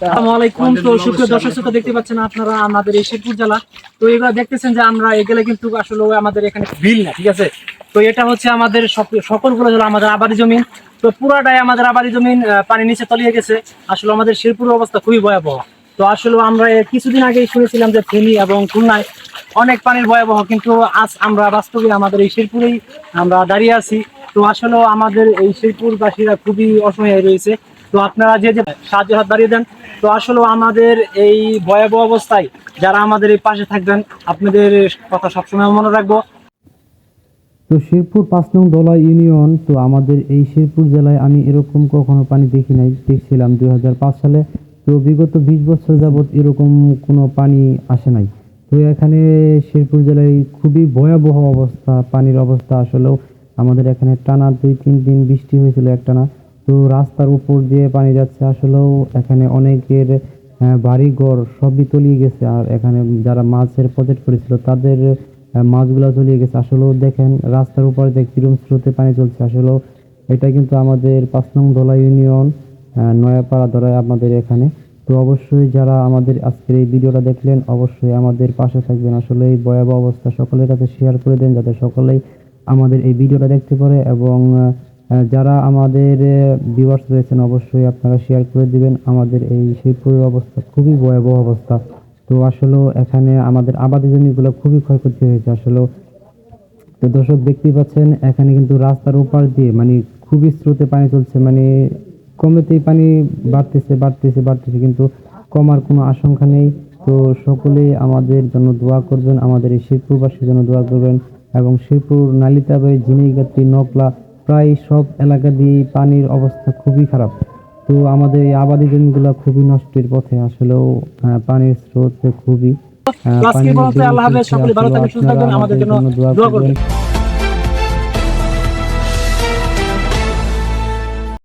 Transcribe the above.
আসসালামু তো সুপ্রিয় দর্শক শ্রোতা, দেখতে পাচ্ছেন আপনারা আমাদের নিচে তলিয়ে গেছে। আসলে আমাদের অবস্থা খুবই ভয়াবহ। তো আসলে আমরা কিছুদিন আগেই শুনেছিলাম যে ফেনী এবং খুলনায় অনেক পানির ভয়াবহ, কিন্তু আজ আমরা বাস্তবে আমাদের এই শেরপুরেই আমরা দাঁড়িয়ে আছি। তো আসলে আমাদের এই শেরপুরবাসীরা খুবই অসহায় রয়েছে। তো আপনারা যে যে সাহায্য হাত বাড়িয়ে দেন, তো আসলে আমাদের এই ভয়াবহ অবস্থায় যারা আমাদের এই পাশে থাকবেন, আপনাদের কথা সবসময় মনে রাখব। তো শেরপুর পাঁচ নং দলা ইউনিয়ন, তো আমাদের এই শেরপুর জেলায় আমি এরকম কখনো পানি দেখি নাই, দেখছিলাম দুই হাজার পাঁচ সালে। তো বিগত বিশ বছর যাবৎ এরকম কোনো পানি আসে নাই। তো এখানে শেরপুর জেলায় খুবই ভয়াবহ অবস্থা, পানির অবস্থা আসলেও আমাদের এখানে টানা দুই তিন দিন বৃষ্টি হয়েছিল একটানা। তো রাস্তার উপর দিয়ে পানি যাচ্ছে। আসলেও এখানে অনেকের আহ, বাড়িঘর সবই তলিয়ে গেছে। আর এখানে যারা মাছের প্রজেক্ট করেছিল তাদের মাছগুলো তলিয়ে গেছে। আসলেও দেখেন রাস্তার উপরে দেখ কিরম স্রোতে পানি চলছে। আসলেও এটা কিন্তু আমাদের পাঁচ নং ধলা ইউনিয়ন নয়াপাড়া ধরায় আমাদের এখানে। তো অবশ্যই যারা আমাদের আজকের এই ভিডিওটা দেখলেন অবশ্যই আমাদের পাশে থাকবেন। আসলে এই ভয়াবহ অবস্থা সকলের কাছে শেয়ার করে দেন যাতে সকলেই আমাদের এই ভিডিওটা দেখতে পারে এবং যারা আমাদের ভিউয়ার্স রয়েছেন, অবশ্যই আপনারা শেয়ার করে দিবেন। আমাদের এই শিবপুরের অবস্থা খুবই ভয়াবহ অবস্থা। তো আসলে এখানে আমাদের আবাদি জমিগুলো খুবই ক্ষয়ক্ষতি হয়েছে আসলে। তো দর্শক দেখতেই পাচ্ছেন, এখানে কিন্তু রাস্তার ওপার দিয়ে মানে খুবই স্রোতে পানি চলছে। মানে কমেতেই পানি বাড়তেছে বাড়তেছে বাড়তেছে, কিন্তু কমার কোনো আশঙ্কা নেই। তো সকলেই আমাদের জন্য দোয়া করবেন, আমাদের এই শিবপুরবাসীর জন্য দোয়া করবেন। এবং শিবপুর নালিতাবাই, ঝিনাইগাতি, নকলা প্রায় সব এলাকা দিয়ে পানির অবস্থা খুবই খারাপ। তো আমাদের এই আবাদি জমিগুলো খুবই নষ্টের পথে আসলেও আহ, পানির স্রোত খুবই পানির আমাদের জন্য দোয়া করবেন।